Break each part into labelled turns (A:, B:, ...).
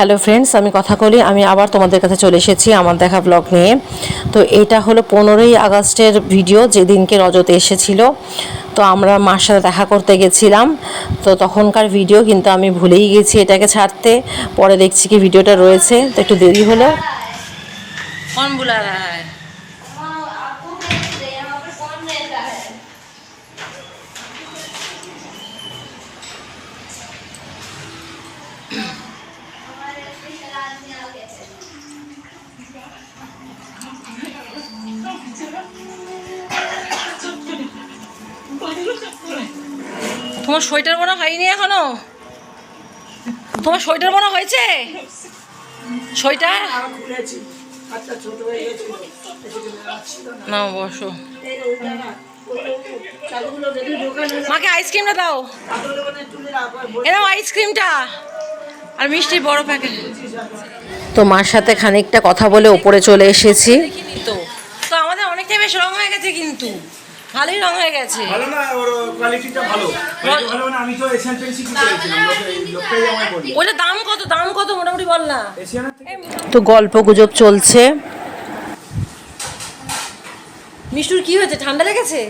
A: Hello friends আমি কথা বলি আমি আবার তোমাদের কাছে চলে এসেছি আমার দেখা ব্লগ নিয়ে। তো এটা হলো পনেরোই আগস্টের ভিডিও যেদিনকে রজতে এসেছিল। তো আমরা মার সাথে দেখা করতে গেছিলাম। তো তখনকার ভিডিও কিন্তু আমি ভুলেই গেছি এটাকে ছাড়তে। পরে দেখছি কি ভিডিওটা রয়েছে। তো একটু দেরি হলো।
B: কোন বুলা
C: তোমার সোয়েটার বোনা হয়নি এখনও? তোমার সোয়েটার বোনা হয়েছে? সোয়েটার?
D: না
C: বসো। মাকে আইসক্রিমটা দাও। এরকম আইসক্রিমটা। আর মিষ্টির বড় প্যাকেট।
A: তো মার সাথে খানিকটা কথা বলে ওপরে চলে এসেছি।
C: তো। তো আমাদের অনেকটাই বেশ রং হয়ে গেছে কিন্তু। ভালোই রং হয়ে গেছে।
E: ভালো না ওর কোয়ালিটিটা ভালো। ভালো আমি তো এশিয়ান
C: ওটা দাম কত দাম কত মোটামুটি বল না।
A: তো গল্প গুজব চলছে।
C: মিষ্টুর কি হয়েছে? ঠান্ডা লেগেছে?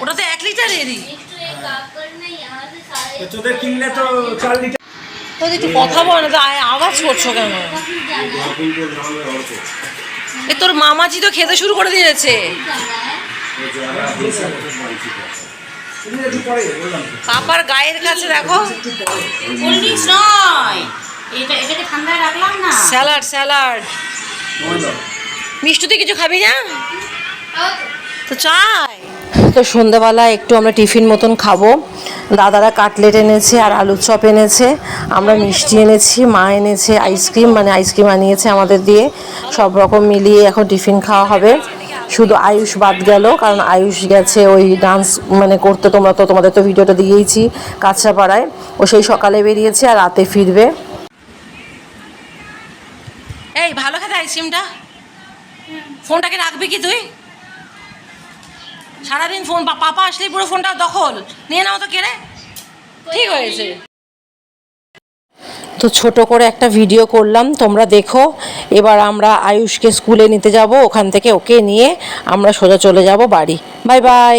C: ওটা হ্যাঁ। তো এক লিটারেরই
E: তোদের কিনলে তো চার লিটার
C: তো একটু কথা বল না তো আয়- আওয়াজ করছ কেন? এ তোর মামাজি তো খেতে শুরু করে দিয়েছে। পাপার গায়ের কাছে দেখো।
F: কোল্ড নয়। এটা এটাকে ঠান্ডায় রাখলাম না।
C: Salad salad. মিষ্টু তুই কিছু খাবি না? তো চাই।
A: তো সন্ধ্যাবেলা একটু আমরা টিফিন মতন খাব। দাদারা কাটলেট এনেছে আর আলুর চপ এনেছে। আমরা মিষ্টি এনেছি, মা এনেছে আইসক্রিম মানে আইসক্রিম আনিয়েছে আমাদের দিয়ে। সব রকম মিলিয়ে এখন টিফিন খাওয়া হবে। শুধু আয়ুষ বাদ গেল, কারণ আয়ুষ গেছে ওই ডান্স মানে করতে তোমরা তো, তোমাদের তো ভিডিওটা দিয়েইছি কাঁচরাপাড়ায়। ও সেই সকালে বেরিয়েছে আর রাতে ফিরবে।
C: এই, ভালো খেতে আইসক্রিমটা ফোনটাকে রাখবি কি তুই? সারাদিন ফোন পাপা আসলেই পুরো ফোনটা দখল। নিয়ে নাও তো কেড়ে ঠিক হয়েছে।
A: তো ছোট করে একটা ভিডিও করলাম, তোমরা দেখো। এবার আমরা আয়ুষকে স্কুলে নিতে যাব, ওখান থেকে ওকে নিয়ে আমরা সোজা চলে যাব বাড়ি। Bye bye